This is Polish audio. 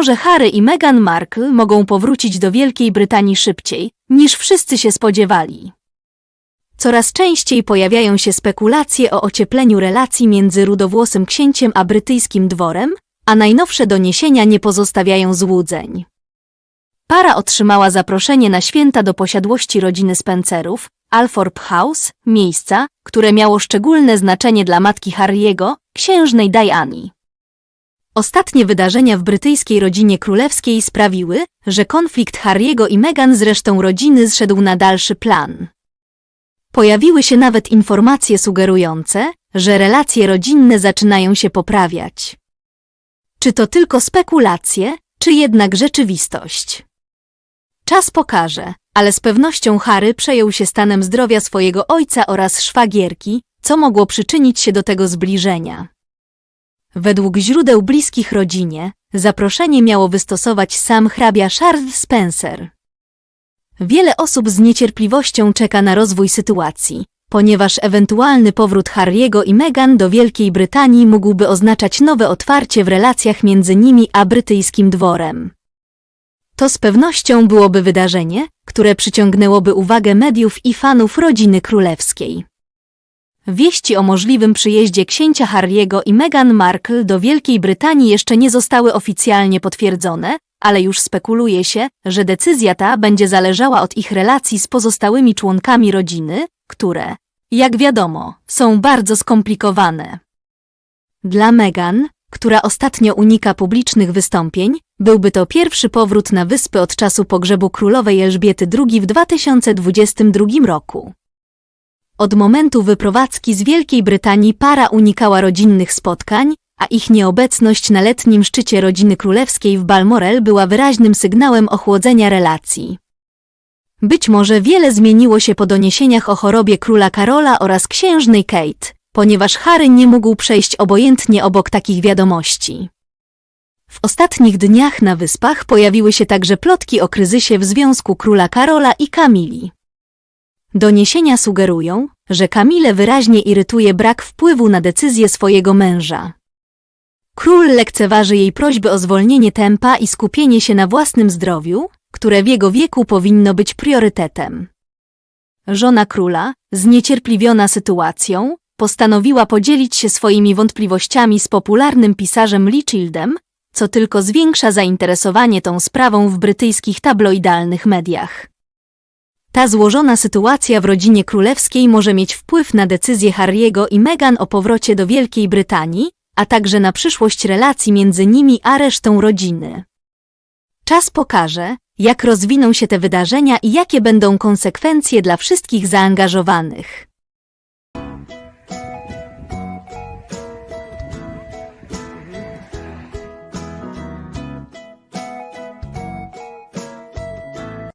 Książę Harry i Meghan Markle mogą powrócić do Wielkiej Brytanii szybciej, niż wszyscy się spodziewali. Coraz częściej pojawiają się spekulacje o ociepleniu relacji między rudowłosym księciem a brytyjskim dworem, a najnowsze doniesienia nie pozostawiają złudzeń. Para otrzymała zaproszenie na święta do posiadłości rodziny Spencerów, Althorp House, miejsca, które miało szczególne znaczenie dla matki Harry'ego, księżnej Diany. Ostatnie wydarzenia w brytyjskiej rodzinie królewskiej sprawiły, że konflikt Harry'ego i Meghan z resztą rodziny zszedł na dalszy plan. Pojawiły się nawet informacje sugerujące, że relacje rodzinne zaczynają się poprawiać. Czy to tylko spekulacje, czy jednak rzeczywistość? Czas pokaże, ale z pewnością Harry przejął się stanem zdrowia swojego ojca oraz szwagierki, co mogło przyczynić się do tego zbliżenia. Według źródeł bliskich rodzinie, zaproszenie miało wystosować sam hrabia Charles Spencer. Wiele osób z niecierpliwością czeka na rozwój sytuacji, ponieważ ewentualny powrót Harry'ego i Meghan do Wielkiej Brytanii mógłby oznaczać nowe otwarcie w relacjach między nimi a brytyjskim dworem. To z pewnością byłoby wydarzenie, które przyciągnęłoby uwagę mediów i fanów rodziny królewskiej. Wieści o możliwym przyjeździe księcia Harry'ego i Meghan Markle do Wielkiej Brytanii jeszcze nie zostały oficjalnie potwierdzone, ale już spekuluje się, że decyzja ta będzie zależała od ich relacji z pozostałymi członkami rodziny, które, jak wiadomo, są bardzo skomplikowane. Dla Meghan, która ostatnio unika publicznych wystąpień, byłby to pierwszy powrót na wyspy od czasu pogrzebu królowej Elżbiety II w 2022 roku. Od momentu wyprowadzki z Wielkiej Brytanii para unikała rodzinnych spotkań, a ich nieobecność na letnim szczycie rodziny królewskiej w Balmoral była wyraźnym sygnałem ochłodzenia relacji. Być może wiele zmieniło się po doniesieniach o chorobie króla Karola oraz księżnej Kate, ponieważ Harry nie mógł przejść obojętnie obok takich wiadomości. W ostatnich dniach na wyspach pojawiły się także plotki o kryzysie w związku króla Karola i Kamili. Doniesienia sugerują, że Kamilę wyraźnie irytuje brak wpływu na decyzję swojego męża. Król lekceważy jej prośby o zwolnienie tempa i skupienie się na własnym zdrowiu, które w jego wieku powinno być priorytetem. Żona króla, zniecierpliwiona sytuacją, postanowiła podzielić się swoimi wątpliwościami z popularnym pisarzem Lichildem, co tylko zwiększa zainteresowanie tą sprawą w brytyjskich tabloidalnych mediach. Ta złożona sytuacja w rodzinie królewskiej może mieć wpływ na decyzję Harry'ego i Meghan o powrocie do Wielkiej Brytanii, a także na przyszłość relacji między nimi a resztą rodziny. Czas pokaże, jak rozwiną się te wydarzenia i jakie będą konsekwencje dla wszystkich zaangażowanych.